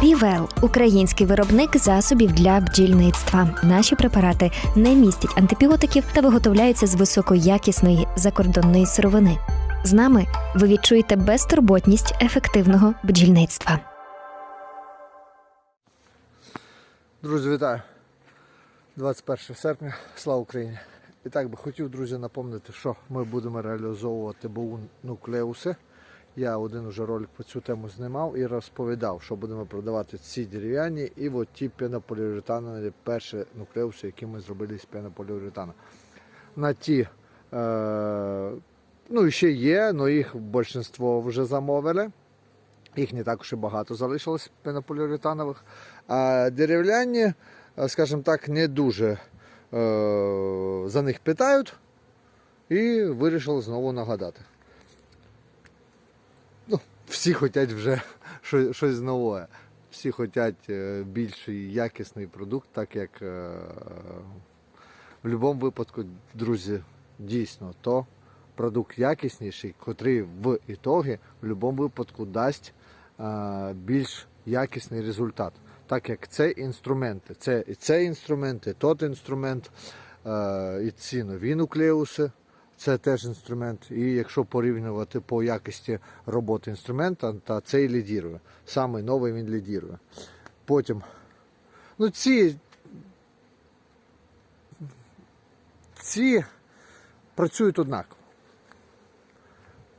Півел український виробник засобів для бджільництва. Наші препарати не містять антибіотиків та виготовляються з високоякісної закордонної сировини. З нами ви відчуєте безтурботність ефективного бджільництва. Друзі, вітаю! 21 серпня, слава Україні! І так би хотів, друзі, напомнити, що ми будемо реалізовувати БУ нуклеуси. Я один уже ролик по цю тему знімав і розповідав, що будемо продавати ці дерев'яні і от ті пенополіуретанові перші нуклеуси, які ми зробили з пенополіуретану. На ті, е, ну ще є, але їх більшість вже замовили. Їх не так і багато залишилось пенополіуретанових. А дерев'яні, е, скажімо так, не дуже е, за них питають і вирішили знову нагадати. Всі хочуть вже щось, нове. Всі хочуть е, більший якісний продукт, так як е, в будь-якому випадку, друзі, дійсно, то продукт якісніший, котрий в ітогі в будь-якому випадку дасть е, більш якісний результат. Так як це інструменти, це і цей інструмент, і тот інструмент, і ці нові нуклеуси, це теж інструмент. І якщо порівнювати по якості роботи інструмента, то цей лідірує. Саме новий він лідірує. Потім, ну ці, ці працюють однаково.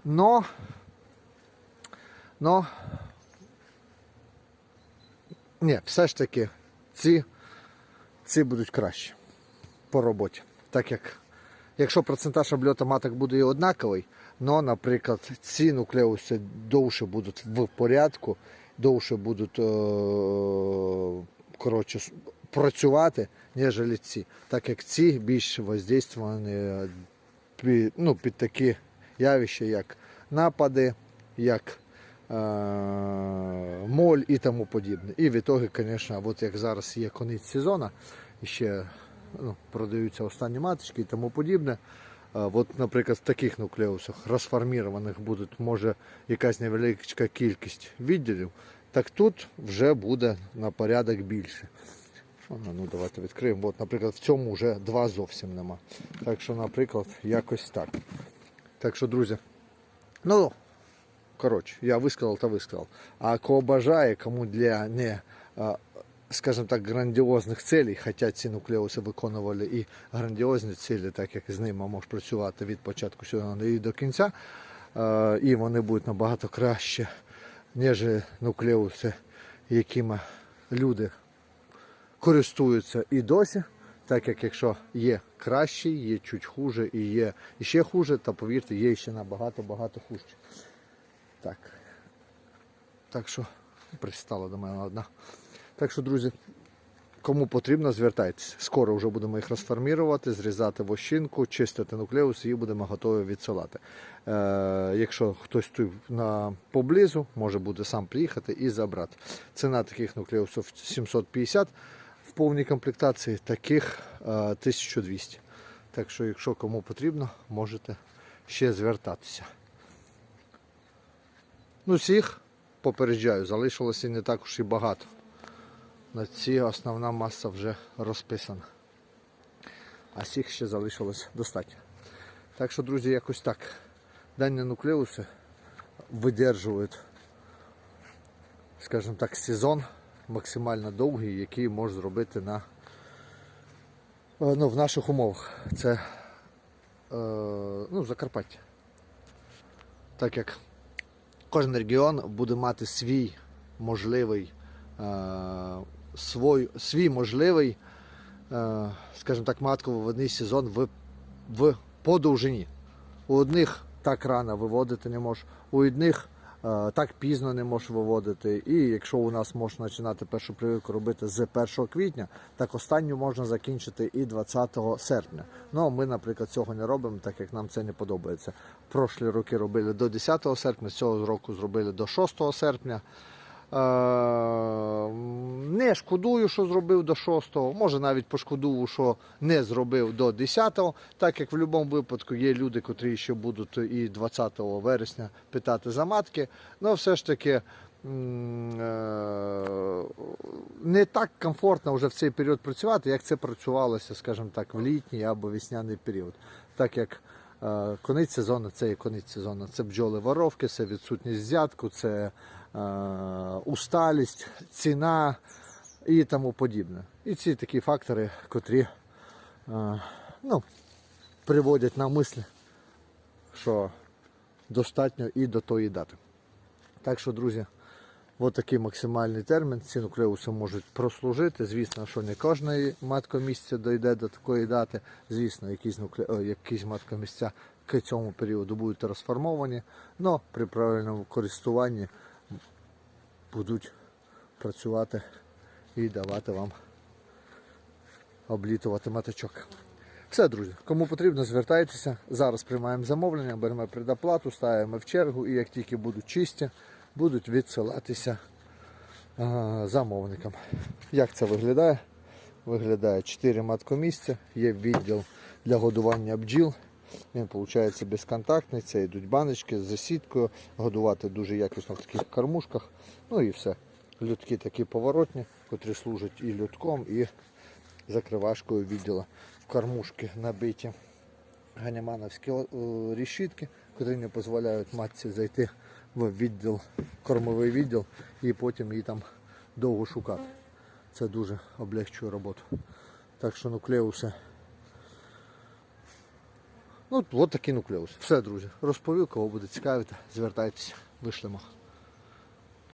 Но, но ні, все ж таки ці, ці будуть краще по роботі. Так як якщо процентаж обльоту маток буде однаковий, но, наприклад, ці нуклеуси довше будуть в порядку, довше будуть е, коротше, працювати, ніж ці. Так як ці більш воздействовані під, ну, під такі явища, як напади, як е, моль і тому подібне. І в ітогі, звісно, от як зараз є конець сезону, ще ну, продаються останні маточки і тому подібне. От, наприклад, в таких нуклеусах розформірованих буде може якась невеличка кількість відділів, так тут вже буде на порядок більше. Ну, ну, давайте відкриємо. От, наприклад, в цьому вже два зовсім нема. Так що, наприклад, якось так. Так що, друзі, ну, коротше, я висказав та висказав. А кого бажає, кому для не, скажімо так, грандіозних целей, хоча ці нуклеуси виконували і грандіозні цілі, так як з ними можеш працювати від початку сезону і до кінця, е, і вони будуть набагато краще, ніж нуклеуси, якими люди користуються і досі. Так як якщо є кращі, є чуть хуже і є ще хуже, то повірте, є ще набагато-багато хуже. Так. Так що пристала до мене одна. Так що, друзі, кому потрібно, звертайтеся. Скоро вже будемо їх розформірувати, зрізати вощинку, чистити нуклеус і будемо готові відсилати. Е, якщо хтось тут на поблизу, може буде сам приїхати і забрати. Ціна таких нуклеусів 750 в повній комплектації, таких е, 1200. Так що, якщо кому потрібно, можете ще звертатися. Ну, всіх попереджаю, залишилося не так уж і багато. На ці основна маса вже розписана. А всіх ще залишилось достатньо. Так що, друзі, якось так. Дані нуклеуси видержують, скажімо так, сезон максимально довгий, який може зробити на, е, ну, в наших умовах. Це е, ну, Закарпаття. Так як кожен регіон буде мати свій можливий, свой, свій можливий, е, скажімо так, матково-водний сезон в, в по довжині. У одних так рано виводити не можеш, у одних е, так пізно не можеш виводити. І якщо у нас можна починати першу прививку робити з 1 квітня, так останню можна закінчити і 20 серпня. Ну ми, наприклад, цього не робимо, так як нам це не подобається. Прошлі роки робили до 10 серпня, цього року зробили до 6 серпня. Е, Не шкодую, що зробив до 6-го. Може навіть пошкодую, що не зробив до 10-го, так як в будь-якому випадку є люди, котрі ще будуть і 20 вересня питати за матки. Ну, все ж таки е, не так комфортно вже в цей період працювати, як це працювалося, скажімо так, в літній або весняний період. Так як конець сезону це є конець сезону. Це бджоли воровки, це відсутність взятку, це е, усталість, ціна і тому подібне. І ці такі фактори, котрі е, ну, приводять на мислі, що достатньо і до тої дати. Так що, друзі, от такий максимальний термін. Ці нуклеуси можуть прослужити. Звісно, що не кожне маткомісце дойде до такої дати. Звісно, якісь, нукле... о, якісь маткомісця к цьому періоду будуть розформовані, але при правильному користуванні будуть працювати і давати вам облітувати маточок. Все, друзі, кому потрібно, звертайтеся. Зараз приймаємо замовлення, беремо предоплату, ставимо в чергу і як тільки будуть чисті, будуть відсилатися замовникам. Як це виглядає? Виглядає 4 маткомісця, є відділ для годування бджіл. Він виходить безконтактний, це йдуть баночки з засідкою, годувати дуже якісно в таких кормушках. Ну і все. Людки такі поворотні, котрі служать і людком, і закривашкою відділу. В кормушки набиті ганямановські о, о, решітки, котрі не дозволяють матці зайти в відділ, кормовий відділ і потім її там довго шукати. Це дуже облегчує роботу. Так що нуклеуси. Ну, от такі нуклеуси. Все, друзі. Розповів, кого буде цікавити, звертайтеся, вишлемо.